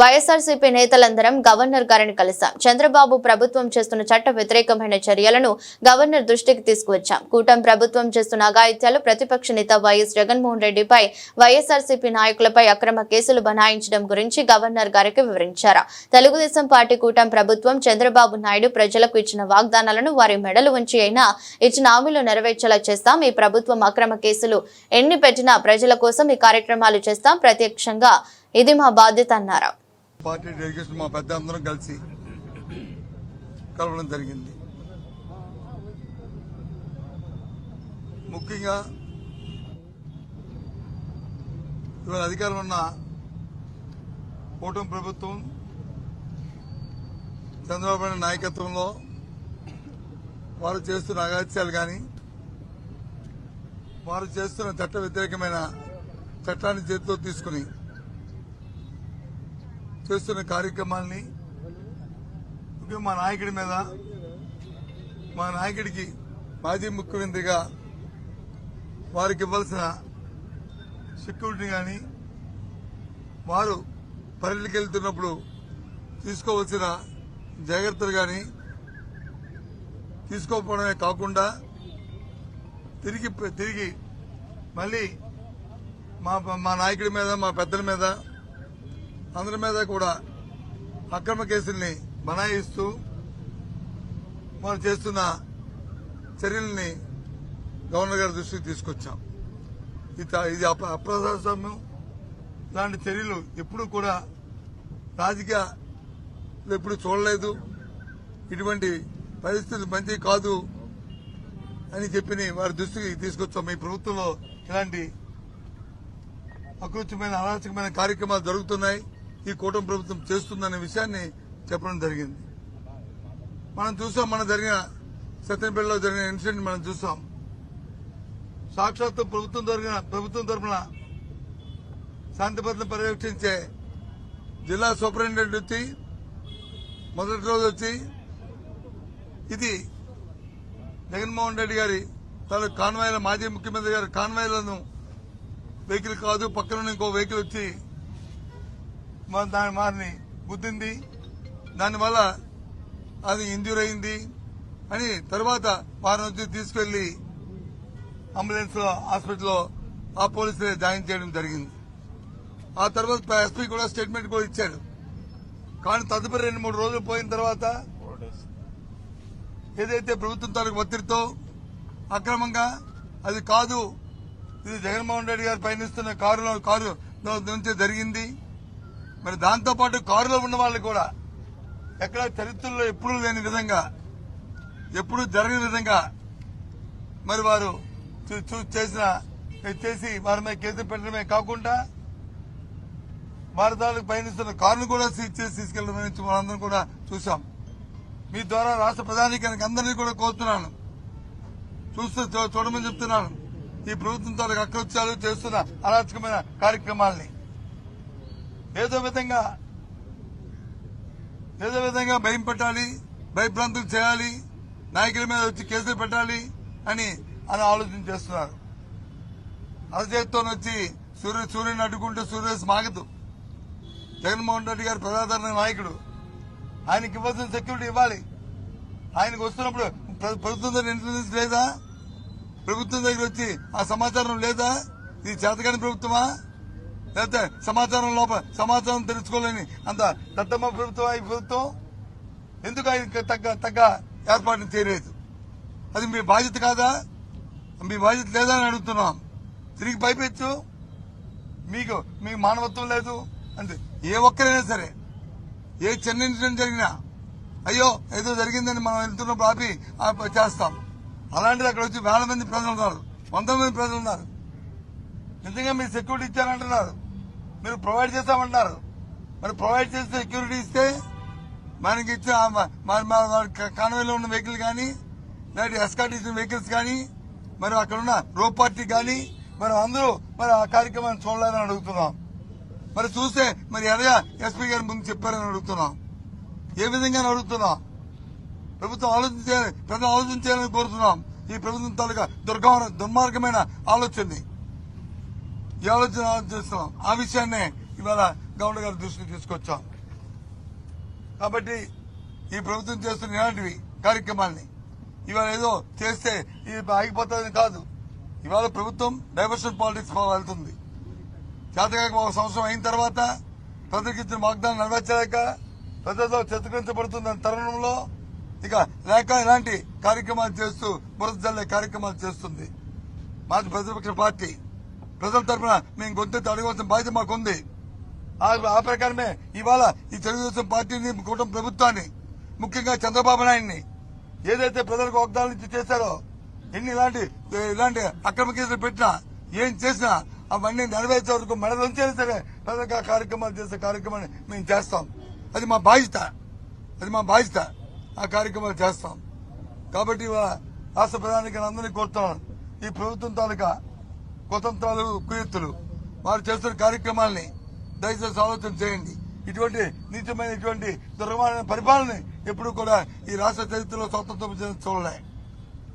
YSRCP నేతలందరం governor గారిని కలిశాం చంద్రబాబు ప్రభుత్వం చేస్తున్న చట్ట వ్యతిరేకమైన చర్యలను గవర్నర్ దృష్టికి తీసుకువచ్చాం. కూటమి ప్రభుత్వం చేస్తున్న అఘాయిత్యాలు ప్రతిపక్ష నేత వైఎస్ జగన్మోహన్ రెడ్డిపై వైఎస్ఆర్సీపీ నాయకులపై అక్రమ కేసులు బనాయించడం గురించి గవర్నర్ గారికి వివరించారు. తెలుగుదేశం పార్టీ కూటమి ప్రభుత్వం చంద్రబాబు నాయుడు ప్రజలకు ఇచ్చిన వాగ్దానాలను వారి మెడలు ఉంచి అయినా ఇచ్చిన హామీలు నెరవేర్చేలా చేస్తాం. ఈ ప్రభుత్వం అక్రమ కేసులు ఎన్ని పెట్టినా ప్రజల కోసం ఈ కార్యక్రమాలు చేస్తాం. ప్రత్యక్షంగా ఇది మా బాధ్యత అన్నారు. పార్టీ డెలిగేషన్ మా పెద్ద అందరం కలిసి కలవడం జరిగింది. ముఖ్యంగా ఇవాళ అధికారం ఉన్న కూటమి ప్రభుత్వం చంద్రబాబు నాయుడు నాయకత్వంలో వారు చేస్తున్న అగాత్యాలు కానీ వారు చేస్తున్న చట్ట వ్యతిరేకమైన చట్టాన్ని చేతితో తీసుకుని చేస్తున్న కార్యక్రమాల్ని మా నాయకుడి మీద మా నాయకుడికి మాజీ ముఖ్యమంత్రిగా వారికి ఇవ్వాల్సిన సెక్యూరిటీ కానీ వారు పర్యటనకి వెళ్తున్నప్పుడు తీసుకోవాల్సిన జాగ్రత్తలు కానీ తీసుకోకపోవడమే కాకుండా తిరిగి తిరిగి మళ్ళీ మా మా నాయకుడి మీద మా పెద్దల మీద అందరి మీద కూడా అక్రమ కేసుల్ని బనాయిస్తూ మనం చేస్తున్న చర్యల్ని గవర్నర్ గారి దృష్టికి తీసుకొచ్చాం. ఇది అప్రజాస్వామ్యం. ఇలాంటి చర్యలు ఎప్పుడూ కూడా రాజకీయ ఎప్పుడు చూడలేదు. ఇటువంటి పరిస్థితులు మంచి కాదు అని చెప్పి వారి దృష్టికి తీసుకొచ్చాం. ఈ ప్రభుత్వంలో ఇలాంటి అకృత్యమైన అరాచకమైన కార్యక్రమాలు జరుగుతున్నాయి. ఈ కూటమి ప్రభుత్వం చేస్తుందనే విషయాన్ని చెప్పడం జరిగింది. మనం చూసాం మన జరిగిన సత్యంపేటలో జరిగిన ఇన్సిడెంట్ మనం చూసాం. సాక్షాత్తు ప్రభుత్వం జరిగిన ప్రభుత్వం తరఫున శాంతి భద్రత పర్యవేక్షించే జిల్లా సూపరింటెండెంట్ వచ్చి మొదటి రోజు వచ్చి ఇది జగన్మోహన్ రెడ్డి గారి తన కాన్వాయ్ల మాజీ ముఖ్యమంత్రి గారి కాన్వాయ్లను వెహికల్ కాదు పక్కన ఇంకో వెహికల్ వచ్చి దాని వారిని గుద్దింది. దానివల్ల అది ఇంజూర్ అయింది అని తర్వాత వారిని వచ్చి తీసుకెళ్ళి అంబులెన్స్లో హాస్పిటల్లో ఆ పోలీసులే జాయిన్ చేయడం జరిగింది. ఆ తర్వాత ఎస్పీ కూడా స్టేట్మెంట్ కూడా ఇచ్చాడు కానీ తదుపరి రెండు మూడు రోజులు పోయిన తర్వాత ఏదైతే ప్రభుత్వం తాలూకు ఒత్తిడితో అక్రమంగా అది కాదు ఇది జగన్మోహన్ రెడ్డి గారు పయనిస్తున్న కారులో కారు నుంచి జరిగింది. మరి దాంతో పాటు కారులో ఉన్న వాళ్ళు కూడా ఎక్కడ చరిత్రలో ఎప్పుడూ లేని విధంగా ఎప్పుడూ జరగని విధంగా మరి వారు చూ- చూ- చేసిన చేసి వారి మీద కేసులు పెట్టడమే కాకుండా వారి పయనిస్తున్న కారును కూడా సీజ్ చేసి తీసుకెళ్ళడం అనేది మనందరం కూడా చూశాం. మీ ద్వారా రాష్ట్ర ప్రధానికానికి అందరినీ కూడా కోరుతున్నాను. చూస్తూ చూ- చూడమని చెప్తున్నాను. ఈ ప్రభుత్వం తాలూకు అకృత్యాలు చేస్తున్న అరాచకమైన కార్యక్రమాల్ని. ఏదో విధంగా ఏదో విధంగా భయం పెట్టాలి భయభ్రాంతులు చేయాలి నాయకుల మీద వచ్చి కేసులు పెట్టాలి అని అని ఆలోచన చేస్తున్నారు. అరచేతితో వచ్చి సూర్య సూర్యుని అడ్డుకుంటే సూర్యస్ మాగదు. జగన్మోహన్ రెడ్డి గారు ప్రజాదరణ నాయకుడు. ఆయనకి ఇవ్వాల్సిన సెక్యూరిటీ ఇవ్వాలి. ఆయనకు వస్తున్నప్పుడు ప్రభుత్వం దగ్గర ఇంటెలిజెన్స్ లేదా? ప్రభుత్వం దగ్గర వచ్చి ఆ సమాచారం లేదా? ఇది చేతకాని ప్రభుత్వమా? లేకపోతే సమాచారం లోపల సమాచారం తెలుసుకోలేని అంత దత్తమ్మ ప్రభుత్వం ఈ ప్రభుత్వం ఎందుకు ఆయన తగ్గ తగ్గ ఏర్పాటు చేయలేదు? అది మీ బాధ్యత కాదా? మీ బాధ్యత లేదా అని అడుగుతున్నాం. తిరిగి పైపెచ్చు మీకు మీకు మానవత్వం లేదు. అంటే ఏ ఒక్కరైనా సరే ఏ చిన్న ఇన్సిడెంట్ జరిగినా అయ్యో ఏదో జరిగిందని మనం వెళ్తున్నప్పుడు ఆపి చేస్తాం. అలాంటిది అక్కడ వచ్చి వేల మంది ప్రజలు ఉన్నారు వందల మంది ప్రజలు ఉన్నారు నిజంగా మీరు సెక్యూరిటీ ఇచ్చారంటున్నారు. మీరు ప్రొవైడ్ చేస్తామంటున్నారు. మరి ప్రొవైడ్ చేస్తే సెక్యూరిటీ ఇస్తే మనకి ఇచ్చిన కాన్వేలో ఉన్న వెహికల్ కానీ లేదా ఎస్కాట్ ఇచ్చిన వెహికల్స్ కానీ మరి అక్కడ ఉన్న రో పార్టీ కానీ మరి అందరూ మరి ఆ కార్యక్రమాన్ని చూడాలని అడుగుతున్నాం. మరి చూస్తే మరి ఎరగా ఎస్పీ గారి ముందు చెప్పారని అడుగుతున్నాం. ఏ విధంగా అడుగుతున్నాం. ప్రభుత్వం ఆలోచించాలి ప్రజలు ఆలోచించాలని కోరుతున్నాం. ఈ ప్రభుత్వం తాలూకా దుర్గ దుర్మార్గమైన ఆలోచనని. యోజన చేస్తున్నాం ఆ విషయాన్నే ఇవాళ గవర్నర్ గారి దృష్టికి తీసుకొచ్చాం. కాబట్టి ఈ ప్రభుత్వం చేస్తున్న ఇలాంటివి కార్యక్రమాల్ని ఇవాళ ఏదో చేస్తే ఇది ఆగిపోతుందని కాదు. ఇవాళ ప్రభుత్వం డైవర్షన్ పాలిటిక్స్ వెళ్తుంది. చేతకాక ఒక సంవత్సరం అయిన తర్వాత ప్రజలకు ఇచ్చిన వాగ్దానం నెరవేర్చలేక ప్రజలతో చిత్రీకరించబడుతున్న తరుణంలో ఇక లేక ఇలాంటి కార్యక్రమాలు చేస్తూ బురద జల్లే కార్యక్రమాలు చేస్తుంది. మాది ప్రతిపక్ష పార్టీ ప్రజల తరఫున మేము గొంతెత్తి అడగవలసిన బాధ్యత మాకుంది. ఆ ప్రకారమే ఇవాళ ఈ తెలుగుదేశం పార్టీని కూటమి ప్రభుత్వాన్ని ముఖ్యంగా చంద్రబాబు నాయుడిని ఏదైతే ప్రజలకు వాగ్దానాలు చేశారో ఎన్ని ఇలాంటి ఇలాంటి అక్రమ కేసులు పెట్టినా ఏం చేసినా అవన్నీ నెరవేర్చే వరకు మెడలుంచైనా సరే ప్రజలకు ఆ కార్యక్రమాలు చేసే కార్యక్రమాన్ని మేము చేస్తాం. అది మా బాధ్యత. అది మా బాధ్యత. ఆ కార్యక్రమాలు చేస్తాం. కాబట్టి ఇవాళ రాష్ట్ర ప్రధానికి అందరినీ కోరుతున్నాను. ఈ ప్రభుత్వం తాలూకా కుతంత్రాలు కుయుత్తులు వారు చేస్తున్న కార్యక్రమాల్ని దయచేసి ఆలోచన చేయండి. ఇటువంటి నీచమైన ఇటువంటి దుర్గమైన పరిపాలన ఎప్పుడు కూడా ఈ రాష్ట్ర చరిత్రలో స్వతంత్రం చూడలే.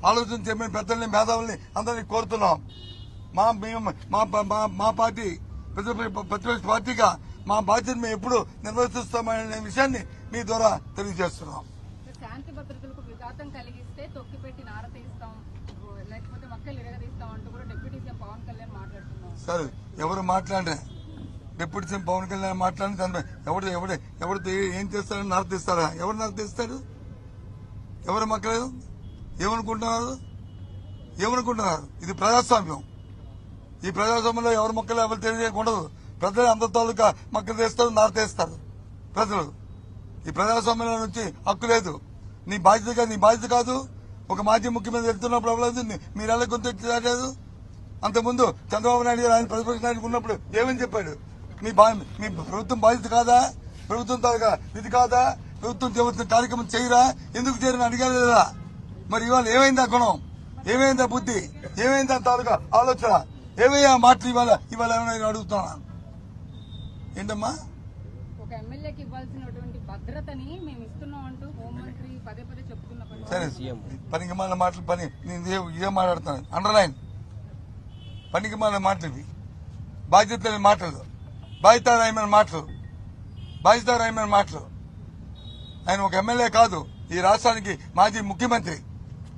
ఆలోచన చేయమని పెద్దల్ని మేధావుల్ని అందరినీ కోరుతున్నాం. మా మేము మా మా- మా పార్టీ ప్రతిపక్ష పార్టీగా మా బాధ్యత మేము ఎప్పుడు నిర్వర్తిస్తామనే విషయాన్ని మీ ద్వారా తెలియజేస్తున్నాం. శాంతి భద్రతలకు విఘాతం కలిగిస్తే తొక్కిపెట్టి నార తీస్తాం లేకపోతే మక్కలు ఇరగదీస్తాం అంటూ కూడా డిప్యూటీ సీఎం పవన్ కళ్యాణ్ మాట్లాడుతున్నాం సరే ఎవరు మాట్లాడరే? డిప్యూటీ సీఎం పవన్ కళ్యాణ్ మాట్లాడిన దానిపై ఎవడు ఎవడు ఎవడు ఏం చేస్తాడని నర్తిస్తారా ఎవరు నర్తిస్తాడు ఎవరు మక్కలేదు ఏమనుకుంటున్నారు? ఏమనుకుంటున్నారు? ఇది ప్రజాస్వామ్యం. ఈ ప్రజాస్వామ్యంలో ఎవరు మొక్కలు ఎవరు తెలియకుండా ప్రజలు అందరి తాలూకా మొక్కలు తీస్తారు నారతేస్తారు ప్రజలు. ఈ ప్రజాస్వామ్యంలో నుంచి హక్కు లేదు. నీ బాధ్యత కాదు నీ బాధ్యత కాదు. ఒక మాజీ ముఖ్యమంత్రి వెళ్తున్నప్పుడు అవ్వలేదు. నీ- మీరు ఎలా గొంతు అంతకుముందు చంద్రబాబు నాయుడు గారు ఆయన ప్రతిపక్ష నాయకుడు ఉన్నప్పుడు ఏమని చెప్పాడు? మీ బా మీ ప్రభుత్వం బాధ్యత కాదా? ప్రభుత్వం తాలూకా ఇది కాదా? ప్రభుత్వం చేస్తున్న కార్యక్రమం చేయరా? ఎందుకు చేయరని అడిగారు లేదా మరి ఇవాళ ఏమైంది ఆ గుణం? ఏమైంది ఆ బుద్ధి? ఏమైంది ఆ తాలూకా ఆలోచన? ఏమయ్యా మాటలు ఇవాళ ఇవాళ ఏమైనా నేను అడుగుతున్నాను ఏంటమ్మా? ఒక ఎమ్మెల్యేకి ఇవ్వాల్సినటువంటి భద్రతని మేము ఇస్తున్నాం అంటూ హోంమంత్రి పదే పదే చెప్తున్న సరే పరిస్థితి పనికి మాటలు పని నేను ఇదే మాట్లాడుతున్నాను. అండర్లైన్ పనికి మన మాటలు ఇవి. బాధ్యత లేని మాటలు. బాధ్యతారాయమైన మాటలు. బాధ్యతారాయమైన మాటలు. ఆయన ఒక ఎమ్మెల్యే కాదు. ఈ రాష్ట్రానికి మాజీ ముఖ్యమంత్రి.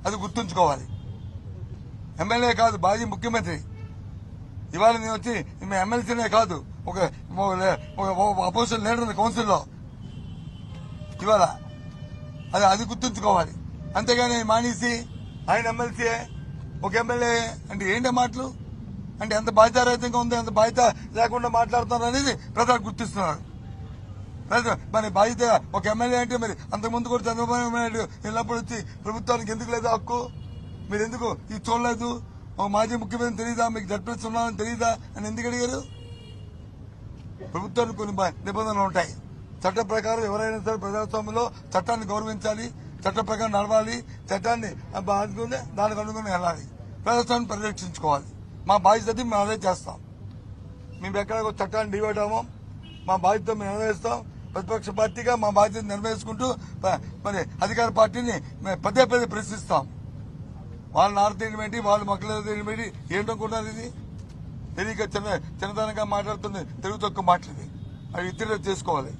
అది గుర్తుంచుకోవాలి. ఎమ్మెల్యే కాదు మాజీ ముఖ్యమంత్రి. ఇవాళ నేను వచ్చి మేము ఎమ్మెల్సీనే కాదు. ఒక అపోజిషన్ లీడర్ కౌన్సిల్లో ఇవాళ అది అది గుర్తుంచుకోవాలి. అంతేగాని మానేసి ఆయన ఎమ్మెల్సీ ఒక ఎమ్మెల్యే అంటే ఏంటి మాటలు? అంటే ఎంత బాధ్యతారహితంగా ఉంది ఎంత బాధ్యత లేకుండా మాట్లాడుతున్నారు అనేది ప్రజలు గుర్తిస్తున్నారు. మరి బాధ్యత ఒక ఎమ్మెల్యే అంటే మరి అంతకుముందు కూడా చంద్రబాబు నాయుడు వెళ్ళినప్పుడు వచ్చి ప్రభుత్వానికి ఎందుకు లేదు హక్కు? మీరు ఎందుకు ఇది చూడలేదు? ఒక మాజీ ముఖ్యమంత్రి తెలియదా మీకు జడ్పీఎస్ ఉన్నామని తెలియదా అని ఎందుకు అడిగారు? ప్రభుత్వానికి కొన్ని నిబంధనలు ఉంటాయి. చట్ట ప్రకారం ఎవరైనా సరే ప్రజాస్వామ్యంలో చట్టాన్ని గౌరవించాలి చట్ట ప్రకారం నడవాలి చట్టాన్ని బాధ్యత దానికి అనుగుణంగా వెళ్ళాలి. ప్రజాస్వామ్యం పరిరక్షించుకోవాలి. మా బాధ్యత అది మేము అదే చేస్తాం. మేము ఎక్కడ చట్టాన్ని డివైడ్ మా బాధ్యత మేము నిర్వహిస్తాం. ప్రతిపక్ష పార్టీగా మా బాధ్యత నిర్వహించుకుంటూ మరి అధికార పార్టీని మేము పదే పదే ప్రశ్నిస్తాం. వాళ్ళ నారతీయడం ఏంటి వాళ్ళ మొక్కలు ఏంటి ఏంటనుకుంటున్నారు ఇది. తెలియక చిన్న చిన్నతనంగా మాట్లాడుతుంది తెలుగు తక్కువ మాట్లాడి ఇది. అవి ఇతరులు చేసుకోవాలి.